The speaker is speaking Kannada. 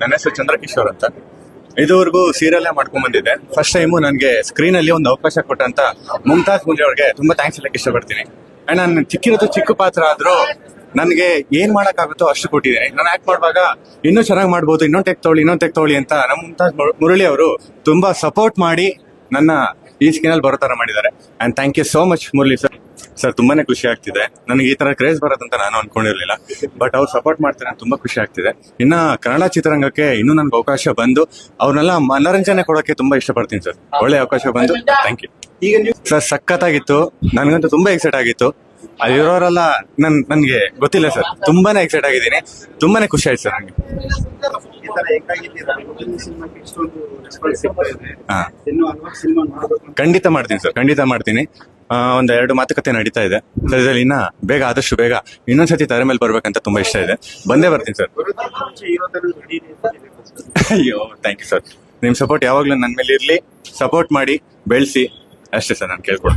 ನನ್ನ ಹೆಸರು ಚಂದ್ರಕಿಶೋರ್ ಅಂತ. ಇದುವರೆಗೂ ಸೀರಿಯಲ್ ಮಾಡ್ಕೊಂಡ್ ಬಂದಿದ್ದೆ. ಫಸ್ಟ್ ಟೈಮು ನನಗೆ ಸ್ಕ್ರೀನ್ ಅಲ್ಲಿ ಒಂದು ಅವಕಾಶ ಕೊಟ್ಟಂತ ಮುಮ್ತಾಜ್ ಮುಂಜೆ ಅವ್ರಿಗೆ ತುಂಬಾ ಥ್ಯಾಂಕ್ಸ್ ಹೇಳಕ್ ಇಷ್ಟಪಡ್ತೀನಿ. ಅಂಡ್ ನಾನು ಚಿಕ್ಕಿರೋದು ಚಿಕ್ಕ ಪಾತ್ರ ಆದ್ರೂ ನನಗೆ ಏನ್ ಮಾಡಕ್ಕಾಗುತ್ತೋ ಅಷ್ಟು ಕೊಟ್ಟಿದ್ದೀನಿ. ನಾನು ಆಕ್ಟ್ ಮಾಡುವಾಗ ಇನ್ನೂ ಚೆನ್ನಾಗಿ ಮಾಡ್ಬೋದು, ಇನ್ನೊಂದು ಟೆಕ್ ತೊಗೊಳ್ಳಿ, ಇನ್ನೊಂದು ಟೆಕ್ ತೊಗೊಳ್ಳಿ ಅಂತ ನಮ್ಮ ಮುಮ್ತಾಜ್ ಮುರ- ಮುರಳಿ ಅವರು ತುಂಬಾ ಸಪೋರ್ಟ್ ಮಾಡಿ ನನ್ನ ಈ ಸ್ಕ್ರೀನಲ್ಲಿ ಬರೋ ಥರ ಮಾಡಿದ್ದಾರೆ. And thank you so much Murali sir sir ತುಂಬಾನೇ ಖುಷಿ ಆಗ್ತಿದೆ. ನನಗೆ ಈ ತರ ಕ್ರೇಜ್ ಬರೋದಂತ ನಾನು ಅನ್ಕೊಂಡಿರ್ಲಿಲ್ಲ. ಬಟ್ ಅವ್ರು ಸಪೋರ್ಟ್ ಮಾಡ್ತಾರೆ ತುಂಬಾ ಖುಷಿ ಆಗ್ತಿದೆ. ಇನ್ನ ಕನ್ನಡ ಚಿತ್ರರಂಗಕ್ಕೆ ಇನ್ನೂ ನನ್ಗೆ ಅವಕಾಶ ಬಂದು ಅವ್ರನ್ನೆಲ್ಲ ಮನರಂಜನೆ ಕೊಡೋಕೆ ತುಂಬಾ ಇಷ್ಟಪಡ್ತೀನಿ ಸರ್. ಒಳ್ಳೆ ಅವಕಾಶ ಬಂದು ಥ್ಯಾಂಕ್ ಯು ಸರ್ ಸಖತ್ತಾಗಿತ್ತು. ನನಗಂತೂ ತುಂಬಾ ಎಕ್ಸೈಟ್ ಆಗಿತ್ತು. ಅಲ್ಲಿರೋರೆಲ್ಲ ನನ್ ನನ್ಗೆ ಗೊತ್ತಿಲ್ಲ ಸರ್. ತುಂಬಾನೇ ಎಕ್ಸೈಟ್ ಆಗಿದ್ದೀನಿ. ತುಂಬಾನೇ ಖುಷಿ ಆಯ್ತು ಸರ್ ನನಗೆ ಖಂಡಿತ ಮಾಡ್ತೀನಿ ಸರ್. ಖಂಡಿತ ಮಾಡ್ತೀನಿ. ಒಂದ್ ಎರಡು ಮಾತುಕತೆ ನಡೀತಾ ಇದೆ. ಸರ್, ಇದ್ರಲ್ಲಿ ಇನ್ನ ಬೇಗ ಆದಷ್ಟು ಬೇಗ ಇನ್ನೊಂದ್ಸತಿ ತೆರೆ ಮೇಲೆ ಬರ್ಬೇಕಂತ ತುಂಬಾ ಇಷ್ಟ ಇದೆ. ಬಂದೇ ಬರ್ತೀನಿ ಸರ್. ಅಯ್ಯೋ ಥ್ಯಾಂಕ್ ಯು ಸರ್ ನಿಮ್ ಸಪೋರ್ಟ್ ಯಾವಾಗ್ಲೂ ನನ್ನ ಮೇಲೆ ಇರ್ಲಿ. ಸಪೋರ್ಟ್ ಮಾಡಿ, ಬೆಳೆಸಿ. ಅಷ್ಟೇ ಸರ್, ನಾನು ಕೇಳ್ಕೊಡ್ತೀನಿ